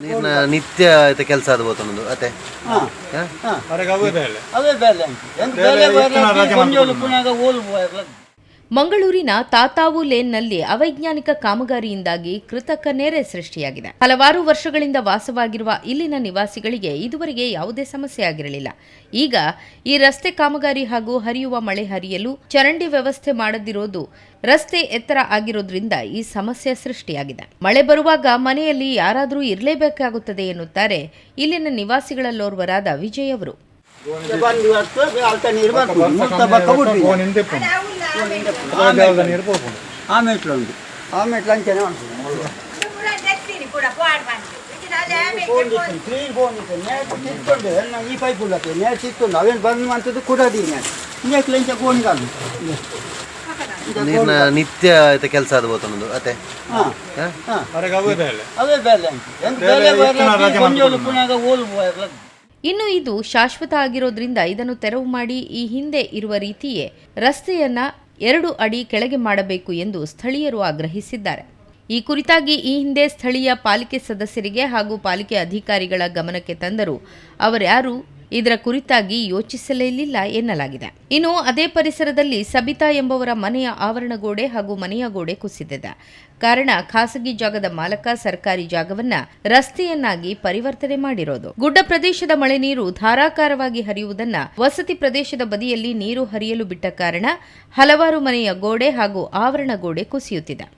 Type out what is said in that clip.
ನೀರಿನ ನಿತ್ಯ ಆಯ್ತು ಕೆಲಸ ಆಗ್ಬೋದು ಬೋತನದು ಅತ್ತೆ ಹಾ ಹಾ? ಹಾಂ. ಬೇಲೆ. ಅವೇ ಎಂತ ಬೇಲೆ ಬೇರೆ ಕೊಂಜೋಲು ಪುನಃ ಓಲು ಹೋಗ್ಲ ಮಂಗಳೂರಿನ ತಾತಾವು ಲೇನ್ನಲ್ಲಿ ಅವೈಜ್ಞಾನಿಕ ಕಾಮಗಾರಿಯಿಂದಾಗಿ ಕೃತಕ ನೆರೆ ಸೃಷ್ಟಿಯಾಗಿದೆ. ಹಲವಾರು ವರ್ಷಗಳಿಂದ ವಾಸವಾಗಿರುವ ಇಲ್ಲಿನ ನಿವಾಸಿಗಳಿಗೆ ಇದುವರೆಗೆ ಯಾವುದೇ ಸಮಸ್ಯೆ ಆಗಿರಲಿಲ್ಲ. ಈಗ ಈ ರಸ್ತೆ ಕಾಮಗಾರಿ ಹಾಗೂ ಹರಿಯುವ ಮಳೆ ಹರಿಯಲು ಚರಂಡಿ ವ್ಯವಸ್ಥೆ ಮಾಡದಿರೋದು ರಸ್ತೆ ಎತ್ತರ ಆಗಿರೋದ್ರಿಂದ ಈ ಸಮಸ್ಯೆ ಸೃಷ್ಟಿಯಾಗಿದೆ. ಮಳೆ ಬರುವಾಗ ಮನೆಯಲ್ಲಿ ಯಾರಾದರೂ ಇರಲೇಬೇಕಾಗುತ್ತದೆ ಎನ್ನುತ್ತಾರೆ ಇಲ್ಲಿನ ನಿವಾಸಿಗಳಲ್ಲೋರ್ವರಾದ ವಿಜಯ್ ಅವರು. ಈ ಪೈಪ್ ಉಳ್ಳತ್ತೆ ಅವೇನು ಬಂದು ಕುಡದಿ ಗೋಣಿಗಾಲು ನೀರಿನ ನಿತ್ಯ ಆಯ್ತ ಕೆಲಸ ಆದ್ಬೋದು ಒಂದು ಅತ್ತೆ. ಅವೇ ಬೇಲೆ ಕೊಂಜೋಲು ಓಲು ಇನ್ನು ಇದು ಶಾಶ್ವತ ಆಗಿರೋದ್ರಿಂದ ಇದನ್ನು ತೆರವು ಮಾಡಿ ಈ ಹಿಂದೆ ಇರುವ ರೀತಿಯೇ ರಸ್ತೆಯನ್ನ ಎರಡು ಅಡಿ ಕೆಳಗೆ ಮಾಡಬೇಕು ಎಂದು ಸ್ಥಳೀಯರು ಆಗ್ರಹಿಸಿದ್ದಾರೆ. ಈ ಕುರಿತಾಗಿ ಈ ಹಿಂದೆ ಸ್ಥಳೀಯ ಪಾಲಿಕೆ ಸದಸ್ಯರಿಗೆ ಹಾಗೂ ಪಾಲಿಕೆ ಅಧಿಕಾರಿಗಳ ಗಮನಕ್ಕೆ ತಂದರೂ ಅವರ್ಯಾರು ಇದರ ಕುರಿತಾಗಿ ಯೋಚಿಸಲೇಲಿಲ್ಲ ಎನ್ನಲಾಗಿದೆ. ಇನ್ನು ಅದೇ ಪರಿಸರದಲ್ಲಿ ಸಬಿತಾ ಎಂಬವರ ಮನೆಯ ಆವರಣ ಗೋಡೆ ಹಾಗೂ ಮನೆಯ ಗೋಡೆ ಕುಸಿದಿದೆ. ಕಾರಣ ಖಾಸಗಿ ಜಾಗದ ಮಾಲಕ ಸರ್ಕಾರಿ ಜಾಗವನ್ನ ರಸ್ತೆಯನ್ನಾಗಿ ಪರಿವರ್ತನೆ ಮಾಡಿರೋದು. ಗುಡ್ಡ ಪ್ರದೇಶದ ಮಳೆ ನೀರು ಧಾರಾಕಾರವಾಗಿ ಹರಿಯುವುದನ್ನ ವಸತಿ ಪ್ರದೇಶದ ಬದಿಯಲ್ಲಿ ನೀರು ಹರಿಯಲು ಬಿಟ್ಟ ಕಾರಣ ಹಲವಾರು ಮನೆಯ ಗೋಡೆ ಹಾಗೂ ಆವರಣ ಗೋಡೆ ಕುಸಿಯುತ್ತಿದೆ.